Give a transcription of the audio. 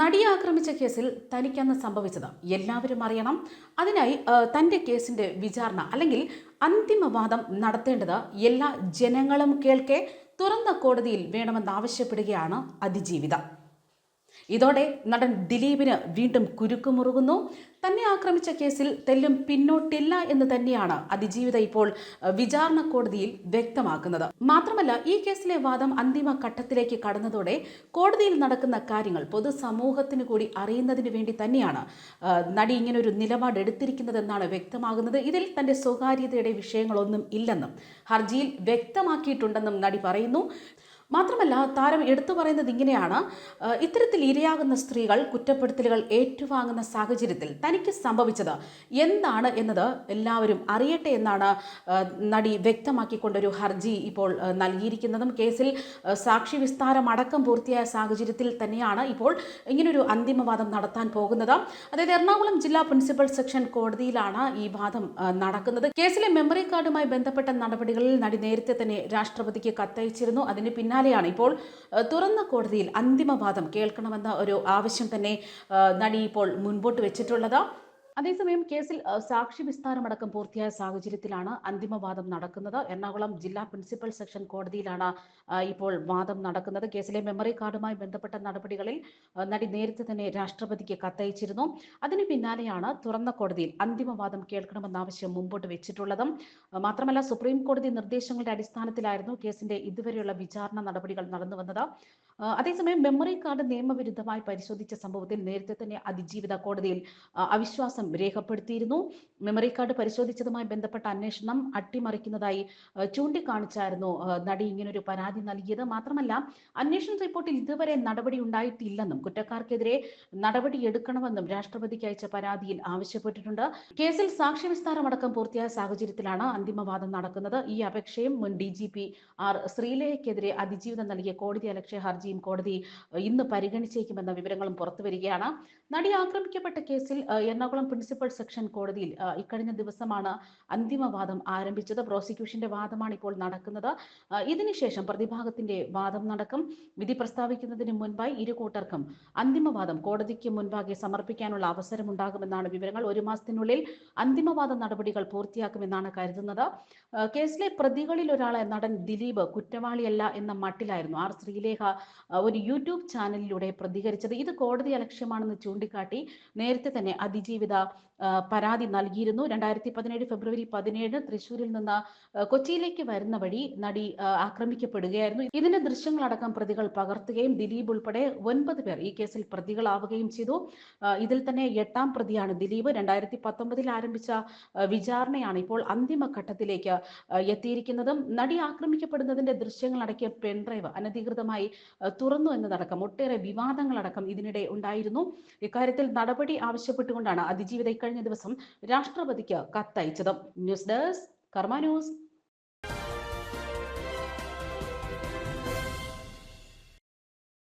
നടിയെ ആക്രമിച്ച കേസിൽ തനിക്കന്ന് സംഭവിച്ചത് എല്ലാവരും അറിയണം. അതിനായി തന്റെ കേസിന്റെ വിചാരണ അല്ലെങ്കിൽ അന്തിമവാദം നടത്തേണ്ടത് എല്ലാ ജനങ്ങളും കേൾക്കെ. തുറന്ന കോടതിയിൽ വേണമെന്നാവശ്യപ്പെടുകയാണ് അതിജീവിത. ഇതോടെ നടൻ ദിലീപിന് വീണ്ടും കുരുക്കുമുറുകുന്നു. തന്നെ ആക്രമിച്ച കേസിൽ തെല്ലും പിന്നോട്ടില്ല എന്ന് തന്നെയാണ് അതിജീവിത ഇപ്പോൾ വിചാരണ കോടതിയിൽ വ്യക്തമാക്കുന്നത്. മാത്രമല്ല ഈ കേസിലെ വാദം അന്തിമ ഘട്ടത്തിലേക്ക് കടന്നതോടെ കോടതിയിൽ നടക്കുന്ന കാര്യങ്ങൾ പൊതുസമൂഹത്തിന് കൂടി അറിയുന്നതിന് വേണ്ടി തന്നെയാണ് നടി ഇങ്ങനെ ഒരു നിലപാട് എടുത്തിരിക്കുന്നതെന്നാണ് വ്യക്തമാകുന്നത്. ഇതിൽ തന്റെ സ്വകാര്യതയുടെ വിഷയങ്ങളൊന്നും ഇല്ലെന്നും ഹർജിയിൽ വ്യക്തമാക്കിയിട്ടുണ്ടെന്നും നടി പറയുന്നു. മാത്രമല്ല താരം എടുത്തു പറയുന്നത് ഇങ്ങനെയാണ്. ഇത്തരത്തിൽ ഇരയാകുന്ന സ്ത്രീകൾ കുറ്റപ്പെടുത്തലുകൾ ഏറ്റുവാങ്ങുന്ന സാഹചര്യത്തിൽ തനിക്ക് സംഭവിച്ചത് എന്താണ് എന്നത് എല്ലാവരും അറിയട്ടെ എന്നാണ് നടി വ്യക്തമാക്കിക്കൊണ്ടൊരു ഹർജി ഇപ്പോൾ നൽകിയിരിക്കുന്നതും. കേസിൽ സാക്ഷി വിസ്താരം അടക്കം പൂർത്തിയായ സാഹചര്യത്തിൽ തന്നെയാണ് ഇപ്പോൾ ഇങ്ങനൊരു അന്തിമവാദം നടത്താൻ പോകുന്നത്. അതായത് എറണാകുളം ജില്ലാ പ്രിൻസിപ്പൽ സെക്ഷൻ കോടതിയിലാണ് ഈ വാദം നടക്കുന്നത്. കേസിലെ മെമ്മറി കാർഡുമായി ബന്ധപ്പെട്ട നടപടികളിൽ നടി നേരത്തെ തന്നെ രാഷ്ട്രപതിക്ക് കത്തയച്ചിരുന്നു. അതിന് പിന്നാലെയാണ് ഇപ്പോൾ തുറന്ന കോടതിയിൽ അന്തിമവാദം കേൾക്കണമെന്ന ഒരു ആവശ്യം തന്നെ നടി ഇപ്പോൾ മുൻപോട്ട് വെച്ചിട്ടുള്ളത്. അതേസമയം കേസിൽ സാക്ഷി വിസ്താരമടക്കം പൂർത്തിയായ സാഹചര്യത്തിലാണ് അന്തിമവാദം നടക്കുന്നത്. എറണാകുളം ജില്ലാ പ്രിൻസിപ്പൽ സെക്ഷൻ കോടതിയിലാണ് ഇപ്പോൾ വാദം നടക്കുന്നത്. കേസിലെ മെമ്മറി കാർഡുമായി ബന്ധപ്പെട്ട നടപടികളിൽ നടി നേരത്തെ തന്നെ രാഷ്ട്രപതിക്ക് കത്തയച്ചിരുന്നു. അതിന് പിന്നാലെയാണ് തുറന്ന കോടതിയിൽ അന്തിമവാദം കേൾക്കണമെന്ന ആവശ്യം മുമ്പോട്ട് വെച്ചിട്ടുള്ളതും. മാത്രമല്ല സുപ്രീം കോടതി നിർദ്ദേശങ്ങളുടെ അടിസ്ഥാനത്തിലായിരുന്നു കേസിന്റെ ഇതുവരെയുള്ള വിചാരണ നടപടികൾ നടന്നു വന്നത്. അതേസമയം മെമ്മറി കാർഡ് നിയമവിരുദ്ധമായി പരിശോധിച്ച സംഭവത്തിൽ നേരത്തെ തന്നെ അതിജീവിത കോടതിയിൽ ആ, അവിശ്വാസം രേഖപ്പെടുത്തിയിരുന്നു. മെമ്മറി കാർഡ് പരിശോധിച്ചതുമായി ബന്ധപ്പെട്ട അന്വേഷണം അട്ടിമറിക്കുന്നതായി ചൂണ്ടിക്കാണിച്ചായിരുന്നു നടി ഇങ്ങനൊരു പരാതി നൽകിയത്. മാത്രമല്ല അന്വേഷണ റിപ്പോർട്ടിൽ ഇതുവരെ നടപടി ഉണ്ടായിട്ടില്ലെന്നും കുറ്റക്കാർക്കെതിരെ നടപടി എടുക്കണമെന്നും രാഷ്ട്രപതിക്ക് അയച്ച പരാതിയിൽ ആവശ്യപ്പെട്ടിട്ടുണ്ട്. കേസിൽ സാക്ഷി വിസ്താരമടക്കം പൂർത്തിയായ സാഹചര്യത്തിലാണ് അന്തിമവാദം നടക്കുന്നത്. ഈ അപേക്ഷയും മുൻ ഡി ജി പി ആർ ശ്രീലയക്കെതിരെ അതിജീവിതം നൽകിയ കോടതി അലക്ഷ്യ ഹർജിയും കോടതി ഇന്ന് പരിഗണിച്ചേക്കുമെന്ന വിവരങ്ങളും പുറത്തുവരികയാണ്. നടി ആക്രമിക്കപ്പെട്ട കേസിൽ എറണാകുളം പ്രിൻസിപ്പൽ സെക്ഷൻ കോടതിയിൽ ഇക്കഴിഞ്ഞ ദിവസമാണ് അന്തിമവാദം ആരംഭിച്ചത്. പ്രോസിക്യൂഷന്റെ വാദമാണ് ഇപ്പോൾ നടക്കുന്നത്. ഇതിനുശേഷം പ്രതിഭാഗത്തിന്റെ വാദം നടക്കും. വിധി പ്രസ്താവിക്കുന്നതിന് മുൻപായി ഇരു കൂട്ടർക്കും അന്തിമവാദം കോടതിക്ക് മുൻപാകെ സമർപ്പിക്കാനുള്ള അവസരമുണ്ടാകുമെന്നാണ് വിവരങ്ങൾ. ഒരു മാസത്തിനുള്ളിൽ അന്തിമവാദ നടപടികൾ പൂർത്തിയാക്കുമെന്നാണ് കരുതുന്നത്. കേസിലെ പ്രതികളിൽ ഒരാളെ നടൻ ദിലീപ് കുറ്റവാളിയല്ല എന്ന മട്ടിലായിരുന്നു ആർ ശ്രീലേഖ ഒരു യൂട്യൂബ് ചാനലിലൂടെ പ്രതികരിച്ചത്. ഇത് കോടതി അലക്ഷ്യമാണെന്ന് ചൂണ്ടിക്കാട്ടി നേരത്തെ തന്നെ അതിജീവിത പരാതി നൽകിയിരുന്നു. രണ്ടായിരത്തി പതിനേഴ് ഫെബ്രുവരി പതിനേഴ് തൃശൂരിൽ നിന്ന് കൊച്ചിയിലേക്ക് വരുന്ന വഴി നടി ആക്രമിക്കപ്പെടുകയായിരുന്നു. ഇതിന്റെ ദൃശ്യങ്ങളടക്കം പ്രതികൾ പകർത്തുകയും ദിലീപ് ഉൾപ്പെടെ ഒൻപത് പേർ ഈ കേസിൽ പ്രതികളാവുകയും ചെയ്തു. ഇതിൽ തന്നെ എട്ടാം പ്രതിയാണ് ദിലീപ്. രണ്ടായിരത്തി പത്തൊമ്പതിൽ ആരംഭിച്ച വിചാരണയാണ് ഇപ്പോൾ അന്തിമഘട്ടത്തിലേക്ക് എത്തിയിരിക്കുന്നതും. നടി ആക്രമിക്കപ്പെടുന്നതിന്റെ ദൃശ്യങ്ങൾ അടക്കിയ പെൺഡ്രൈവ് അനധികൃതമായി തുറന്നു എന്നതടക്കം. ഒട്ടേറെ വിവാദങ്ങളടക്കം ഇതിനിടെ ഉണ്ടായിരുന്നു. ഇക്കാര്യത്തിൽ നടപടി ആവശ്യപ്പെട്ടുകൊണ്ടാണ് അതിജീവിത കഴിഞ്ഞ ദിവസം രാഷ്ട്രപതിക്ക് കത്തയച്ചത്. News desk Karma news.